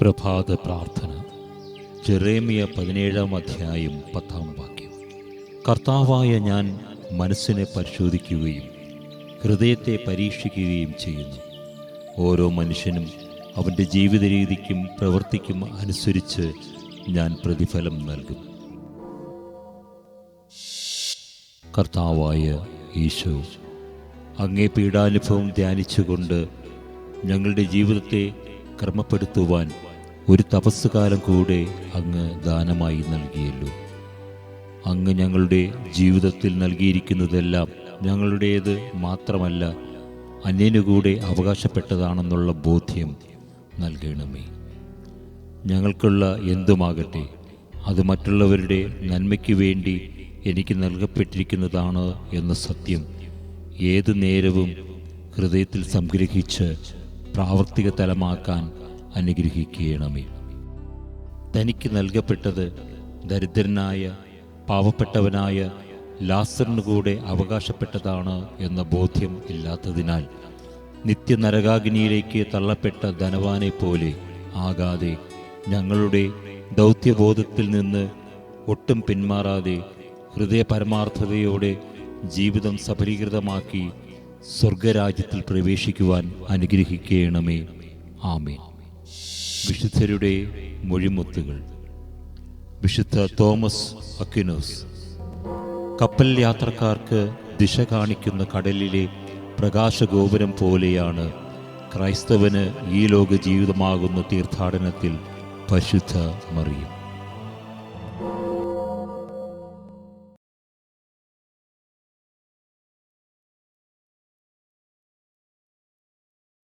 പ്രഭാത പ്രാർത്ഥന. ജെറേമിയ പതിനേഴാം അധ്യായം പത്താം വാക്യം. കർത്താവായ ഞാൻ മനസ്സിനെ പരിശോധിക്കുകയും ഹൃദയത്തെ പരീക്ഷിക്കുകയും ചെയ്യുന്നു. ഓരോ മനുഷ്യനും അവന്റെ ജീവിത രീതിക്കും പ്രവൃത്തിക്കും അനുസരിച്ച് ഞാൻ പ്രതിഫലം നൽകും. കർത്താവായ ഈശോ അങ്ങേ പീഡാനുഭവം ധ്യാനിച്ചുകൊണ്ട് ഞങ്ങളുടെ ജീവിതത്തെ ക്രമപ്പെടുത്തുവാൻ ഒരു തപസ്സുകാലം കൂടെ അങ്ങ് ദാനമായി നൽകിയല്ലോ. അങ്ങ് ഞങ്ങളുടെ ജീവിതത്തിൽ നൽകിയിരിക്കുന്നതെല്ലാം ഞങ്ങളുടേത് മാത്രമല്ല അന്യനുകൂടെ അവകാശപ്പെട്ടതാണെന്നുള്ള ബോധ്യം നൽകണമേ. ഞങ്ങൾക്കുള്ള എന്തുമാകട്ടെ അത് മറ്റുള്ളവരുടെ നന്മയ്ക്ക് വേണ്ടി എനിക്ക് നൽകപ്പെട്ടിരിക്കുന്നതാണ് എന്ന സത്യം ഏതു നേരവും ഹൃദയത്തിൽ സംഗ്രഹിച്ച് പ്രാവർത്തിക തലമാക്കാൻ അനുഗ്രഹിക്കണമേ. തനിക്ക് നൽകപ്പെട്ടത് ദരിദ്രനായ പാവപ്പെട്ടവനായ ലാസറിനു കൂടെ അവകാശപ്പെട്ടതാണ് എന്ന ബോധ്യം ഇല്ലാത്തതിനാൽ നിത്യനരകാഗ്നിയിലേക്ക് തള്ളപ്പെട്ട ധനവാനെ പോലെ ആകാതെ ഞങ്ങളുടെ ദൗത്യബോധത്തിൽ നിന്ന് ഒട്ടും പിന്മാറാതെ ഹൃദയപരമാർത്ഥതയോടെ ജീവിതം സഫലീകൃതമാക്കി സ്വർഗരാജ്യത്തിൽ പ്രവേശിക്കുവാൻ അനുഗ്രഹിക്കണമേ. ആമേൻ. വിശുദ്ധരുടെ മൊഴിമുത്തുകൾ. വിശുദ്ധ തോമസ് അക്വിനോസ് കപ്പൽ യാത്രക്കാർക്ക് ദിശ കാണിക്കുന്ന കടലിലെ പ്രകാശഗോപുരം പോലെയാണ് ക്രൈസ്തവന് ഈ ലോക ജീവിതമാകുന്ന തീർത്ഥാടനത്തിൽ പരിശുദ്ധ മറിയും.